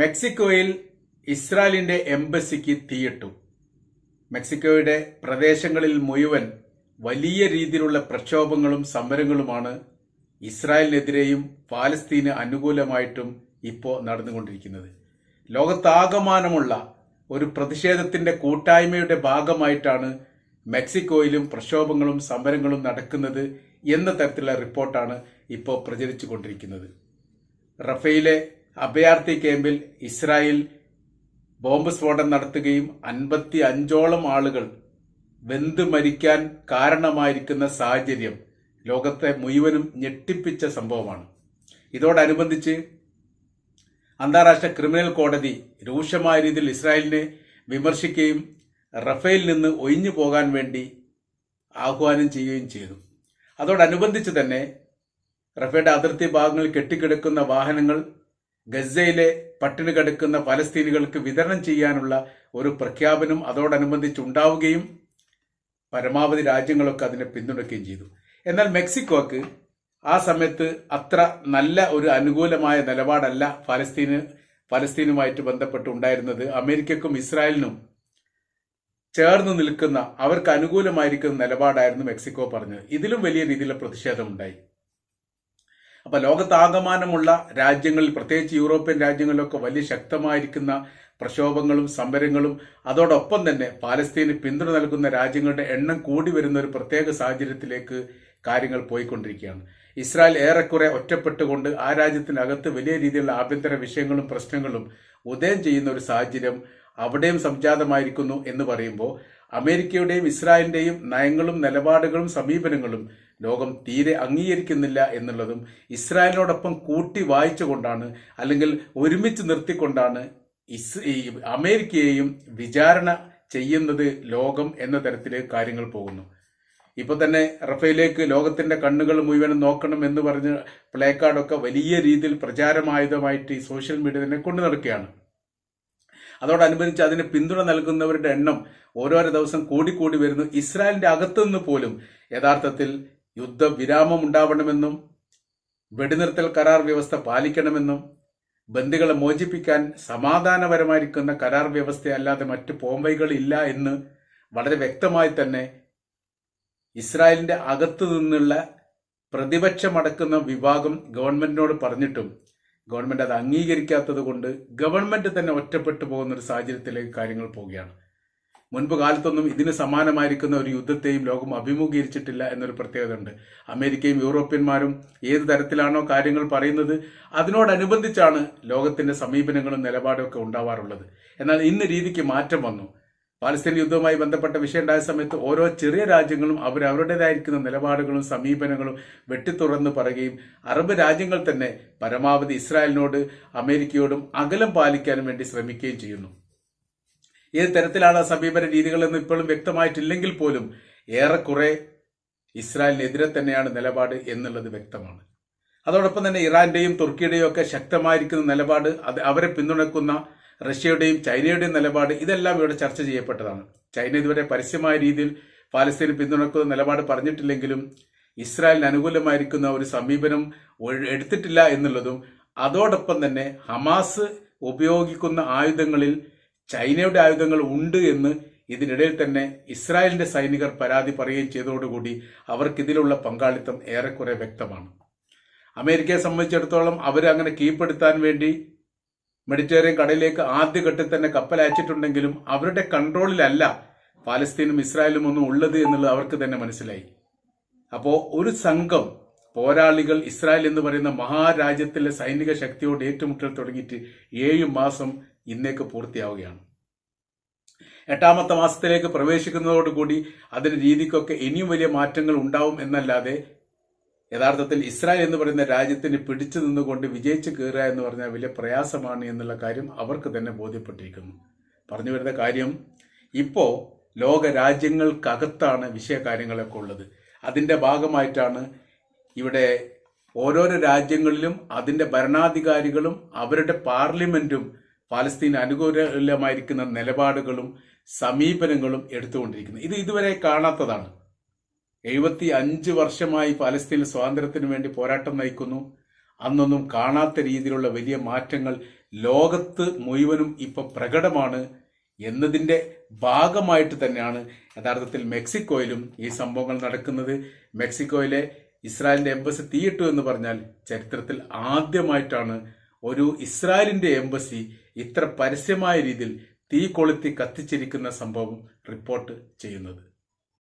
മെക്സിക്കോയിൽ ഇസ്രായേലിന്റെ എംബസിക്ക് തീയിട്ടു. മെക്സിക്കോയുടെ പ്രദേശങ്ങളിൽ മുഴുവൻ വലിയ രീതിയിലുള്ള പ്രക്ഷോഭങ്ങളും സമരങ്ങളുമാണ് ഇസ്രായേലിനെതിരെയും പാലസ്തീന് അനുകൂലമായിട്ടും ഇപ്പോൾ നടന്നുകൊണ്ടിരിക്കുന്നത്. ലോകത്താകമാനമുള്ള ഒരു പ്രതിഷേധത്തിന്റെ കൂട്ടായ്മയുടെ ഭാഗമായിട്ടാണ് മെക്സിക്കോയിലും പ്രക്ഷോഭങ്ങളും സമരങ്ങളും നടക്കുന്നത് എന്ന തരത്തിലുള്ള റിപ്പോർട്ടാണ് ഇപ്പോൾ പ്രചരിച്ചു കൊണ്ടിരിക്കുന്നത് അഭയാർത്ഥി ക്യാമ്പിൽ ഇസ്രായേൽ ബോംബ് സ്ഫോടനം നടത്തുകയും അൻപത്തി അഞ്ചോളം ആളുകൾ വെന്ത് മരിക്കാൻ കാരണമായിരിക്കുന്ന സാഹചര്യം ലോകത്തെ മുഴുവനും ഞെട്ടിപ്പിച്ച സംഭവമാണ്. ഇതോടനുബന്ധിച്ച് അന്താരാഷ്ട്ര ക്രിമിനൽ കോടതി രൂക്ഷമായ രീതിയിൽ ഇസ്രായേലിനെ വിമർശിക്കുകയും റഫേൽ നിന്ന് ഒഴിഞ്ഞു പോകാൻ വേണ്ടി ആഹ്വാനം ചെയ്യുകയും ചെയ്തു. അതോടനുബന്ധിച്ച് തന്നെ റഫേയുടെ അതിർത്തി ഭാഗങ്ങളിൽ കെട്ടിക്കിടക്കുന്ന വാഹനങ്ങൾ ഗസയിലെ പട്ടിണി കടുക്കുന്ന ഫലസ്തീനുകൾക്ക് വിതരണം ചെയ്യാനുള്ള ഒരു പ്രഖ്യാപനം അതോടനുബന്ധിച്ചുണ്ടാവുകയും പരമാവധി രാജ്യങ്ങളൊക്കെ അതിനെ പിന്തുണയ്ക്കുകയും ചെയ്തു. എന്നാൽ മെക്സിക്കോക്ക് ആ സമയത്ത് അത്ര നല്ല ഒരു അനുകൂലമായ നിലപാടല്ല ഫലസ്തീന് ഫലസ്തീനുമായിട്ട് ബന്ധപ്പെട്ട് ഉണ്ടായിരുന്നത്. അമേരിക്കക്കും ഇസ്രായേലിനും ചേർന്ന് നിൽക്കുന്ന അവർക്ക് അനുകൂലമായിരിക്കുന്ന നിലപാടായിരുന്നു മെക്സിക്കോ പറഞ്ഞത്. ഇതിലും വലിയ രീതിയിലുള്ള പ്രതിഷേധമുണ്ടായി. അപ്പൊ ലോകത്താകമാനമുള്ള രാജ്യങ്ങളിൽ പ്രത്യേകിച്ച് യൂറോപ്യൻ രാജ്യങ്ങളിലൊക്കെ വലിയ ശക്തമായിരിക്കുന്ന പ്രക്ഷോഭങ്ങളും സമരങ്ങളും അതോടൊപ്പം തന്നെ പാലസ്തീന് പിന്തുണ നൽകുന്ന രാജ്യങ്ങളുടെ എണ്ണം കൂടി വരുന്ന ഒരു പ്രത്യേക സാഹചര്യത്തിലേക്ക് കാര്യങ്ങൾ പോയിക്കൊണ്ടിരിക്കുകയാണ്. ഇസ്രായേൽ ഏറെക്കുറെ ഒറ്റപ്പെട്ടുകൊണ്ട് ആ രാജ്യത്തിനകത്ത് വലിയ രീതിയിലുള്ള ആഭ്യന്തര വിഷയങ്ങളും പ്രശ്നങ്ങളും ഉദയം ചെയ്യുന്ന ഒരു സാഹചര്യം അവിടെയും സംജാതമായിരിക്കുന്നു എന്ന് പറയുമ്പോൾ അമേരിക്കയുടെയും ഇസ്രായേലിന്റെയും നയങ്ങളും നിലപാടുകളും സമീപനങ്ങളും ലോകം തീരെ അംഗീകരിക്കുന്നില്ല എന്നുള്ളതും ഇസ്രായേലിനോടൊപ്പം കൂട്ടി വായിച്ചുകൊണ്ടാണ് അല്ലെങ്കിൽ ഒരുമിച്ച് നിർത്തിക്കൊണ്ടാണ് ഇസ് അമേരിക്കയെയും വിചാരണ ചെയ്യുന്നത് ലോകം എന്ന തരത്തിൽ കാര്യങ്ങൾ പോകുന്നു. ഇപ്പൊ തന്നെ റഫേലേക്ക് ലോകത്തിന്റെ കണ്ണുകൾ മുഴുവൻ നോക്കണം എന്ന് പറഞ്ഞ് പ്ലേ കാർഡൊക്കെ വലിയ രീതിയിൽ പ്രചാരമായുധമായിട്ട് ഈ സോഷ്യൽ മീഡിയ തന്നെ കൊണ്ടു നടക്കുകയാണ്. അതോടനുബന്ധിച്ച് അതിന് പിന്തുണ നൽകുന്നവരുടെ എണ്ണം ഓരോരോ ദിവസം കൂടിക്കൂടി വരുന്നു. ഇസ്രായേലിന്റെ അകത്തുനിന്ന് പോലും യഥാർത്ഥത്തിൽ യുദ്ധവിരാമം ഉണ്ടാവണമെന്നും വെടിനിർത്തൽ കരാർ വ്യവസ്ഥ പാലിക്കണമെന്നും ബന്ദികളെ മോചിപ്പിക്കാൻ സമാധാനപരമായിരിക്കുന്ന കരാർ വ്യവസ്ഥയല്ലാതെ മറ്റു പോംവൈകൾ ഇല്ല എന്ന് വളരെ വ്യക്തമായി തന്നെ ഇസ്രായേലിന്റെ അകത്തു നിന്നുള്ള പ്രതിപക്ഷമടക്കുന്ന വിഭാഗം ഗവൺമെന്റിനോട് പറഞ്ഞിട്ടും ഗവൺമെന്റ് അത് അംഗീകരിക്കാത്തത് കൊണ്ട് ഗവൺമെന്റ് തന്നെ ഒറ്റപ്പെട്ടു പോകുന്ന ഒരു സാഹചര്യത്തിലേക്ക് കാര്യങ്ങൾ പോവുകയാണ്. മുൻപ് കാലത്തൊന്നും ഇതിന് സമാനമായിരിക്കുന്ന ഒരു യുദ്ധത്തെയും ലോകം അഭിമുഖീകരിച്ചിട്ടില്ല എന്നൊരു പ്രത്യേകത ഉണ്ട് അമേരിക്കയും യൂറോപ്യന്മാരും ഏത് തരത്തിലാണോ കാര്യങ്ങൾ പറയുന്നത് അതിനോടനുബന്ധിച്ചാണ് ലോകത്തിന്റെ സമീപനങ്ങളും നിലപാടും ഒക്കെ ഉണ്ടാവാറുള്ളത്. എന്നാൽ ഇന്ന് രീതിക്ക് മാറ്റം വന്നു. പാലസ്തീൻ യുദ്ധവുമായി ബന്ധപ്പെട്ട വിഷയം ഉണ്ടായ സമയത്ത് ഓരോ ചെറിയ രാജ്യങ്ങളും അവരവരുടേതായിരിക്കുന്ന നിലപാടുകളും സമീപനങ്ങളും വെട്ടിത്തുറന്ന് പറയുകയും അറബ് രാജ്യങ്ങൾ തന്നെ പരമാവധി ഇസ്രായേലിനോട് അമേരിക്കയോടും അകലം പാലിക്കാനും വേണ്ടി ശ്രമിക്കുകയും ചെയ്യുന്നു. ഏത് തരത്തിലാണ് സമീപന രീതികളെന്ന് ഇപ്പോഴും വ്യക്തമായിട്ടില്ലെങ്കിൽ പോലും ഏറെക്കുറെ ഇസ്രായേലിനെതിരെ തന്നെയാണ് നിലപാട് എന്നുള്ളത് വ്യക്തമാണ്. അതോടൊപ്പം തന്നെ ഇറാന്റെയും തുർക്കിയുടെയും ഒക്കെ ശക്തമായിരിക്കുന്ന നിലപാട് അത് അവരെ പിന്തുണക്കുന്ന റഷ്യയുടെയും ചൈനയുടെയും നിലപാട് ഇതെല്ലാം ഇവിടെ ചർച്ച ചെയ്യപ്പെട്ടതാണ്. ചൈന ഇതുവരെ പരസ്യമായ രീതിയിൽ പാലസ്തീന് പിന്തുണക്കുന്ന നിലപാട് പറഞ്ഞിട്ടില്ലെങ്കിലും ഇസ്രായേലിന് അനുകൂലമായിരിക്കുന്ന ഒരു സമീപനം എടുത്തിട്ടില്ല എന്നുള്ളതും അതോടൊപ്പം തന്നെ ഹമാസ് ഉപയോഗിക്കുന്ന ആയുധങ്ങളിൽ ചൈനയുടെ ആയുധങ്ങൾ ഉണ്ട് എന്ന് ഇതിനിടയിൽ തന്നെ ഇസ്രായേലിന്റെ സൈനികർ പരാതി പറയുകയും ചെയ്തതോടുകൂടി അവർക്കിതിലുള്ള പങ്കാളിത്തം ഏറെക്കുറെ വ്യക്തമാണ്. അമേരിക്കയെ സംബന്ധിച്ചിടത്തോളം അവർ അങ്ങനെ കീഴ്പ്പെടുത്താൻ വേണ്ടി മെഡിറ്ററേനിയൻ കടലിലേക്ക് ആദ്യഘട്ടത്തിൽ തന്നെ കപ്പൽ അയച്ചിട്ടുണ്ടെങ്കിലും അവരുടെ കൺട്രോളിലല്ല പാലസ്തീനും ഇസ്രായേലും ഒന്നും ഉള്ളത് എന്നുള്ളത് അവർക്ക് തന്നെ മനസ്സിലായി. അപ്പോൾ ഒരു സംഘം പോരാളികൾ ഇസ്രായേൽ എന്ന് പറയുന്ന മഹാരാജ്യത്തിലെ സൈനിക ശക്തിയോട് ഏറ്റുമുട്ടൽ തുടങ്ങിയിട്ട് ഏഴ് മാസം ഇന്നേക്ക് പൂർത്തിയാവുകയാണ്. എട്ടാമത്തെ മാസത്തിലേക്ക് പ്രവേശിക്കുന്നതോടുകൂടി അതിന്റെ രീതിക്കൊക്കെ ഇനിയും വലിയ മാറ്റങ്ങൾ ഉണ്ടാവും എന്നല്ലാതെ യഥാർത്ഥത്തിൽ ഇസ്രായേൽ എന്ന് പറയുന്ന രാജ്യത്തിന് പിടിച്ചു നിന്നുകൊണ്ട് വിജയിച്ചു കയറുക എന്ന് പറഞ്ഞാൽ വലിയ പ്രയാസമാണ് എന്നുള്ള കാര്യം അവർക്ക് തന്നെ ബോധ്യപ്പെട്ടിരിക്കുന്നു. പറഞ്ഞു വരുന്ന കാര്യം ഇപ്പോൾ ലോക രാജ്യങ്ങൾക്കകത്താണ് വിഷയകാര്യങ്ങളൊക്കെ ഉള്ളത്. അതിന്റെ ഭാഗമായിട്ടാണ് ഇവിടെ ഓരോരോ രാജ്യങ്ങളിലും അതിന്റെ ഭരണാധികാരികളും അവരുടെ പാർലമെന്റും പാലസ്തീൻ അനുകൂലമായിരിക്കുന്ന നിലപാടുകളും സമീപനങ്ങളും എടുത്തുകൊണ്ടിരിക്കുന്നത് ഇത് ഇതുവരെ കാണാത്തതാണ്. എഴുപത്തി അഞ്ച് വർഷമായി പാലസ്തീൻ സ്വാതന്ത്ര്യത്തിന് വേണ്ടി പോരാട്ടം നയിക്കുന്നു. അന്നൊന്നും കാണാത്ത രീതിയിലുള്ള വലിയ മാറ്റങ്ങൾ ലോകത്ത് മുഴുവനും ഇപ്പൊ പ്രകടമാണ് എന്നതിന്റെ ഭാഗമായിട്ട് തന്നെയാണ് യഥാർത്ഥത്തിൽ മെക്സിക്കോയിലും ഈ സംഭവങ്ങൾ നടക്കുന്നത്. മെക്സിക്കോയിലെ ഇസ്രായേലിന്റെ എംബസി തീയിട്ടു എന്ന് പറഞ്ഞാൽ ചരിത്രത്തിൽ ആദ്യമായിട്ടാണ് ഒരു ഇസ്രായേലിന്റെ എംബസി ഇത്ര പരസ്യമായ രീതിയിൽ തീ കൊളുത്തി കത്തിച്ചിരിക്കുന്ന സംഭവം റിപ്പോർട്ട് ചെയ്യുന്നത്.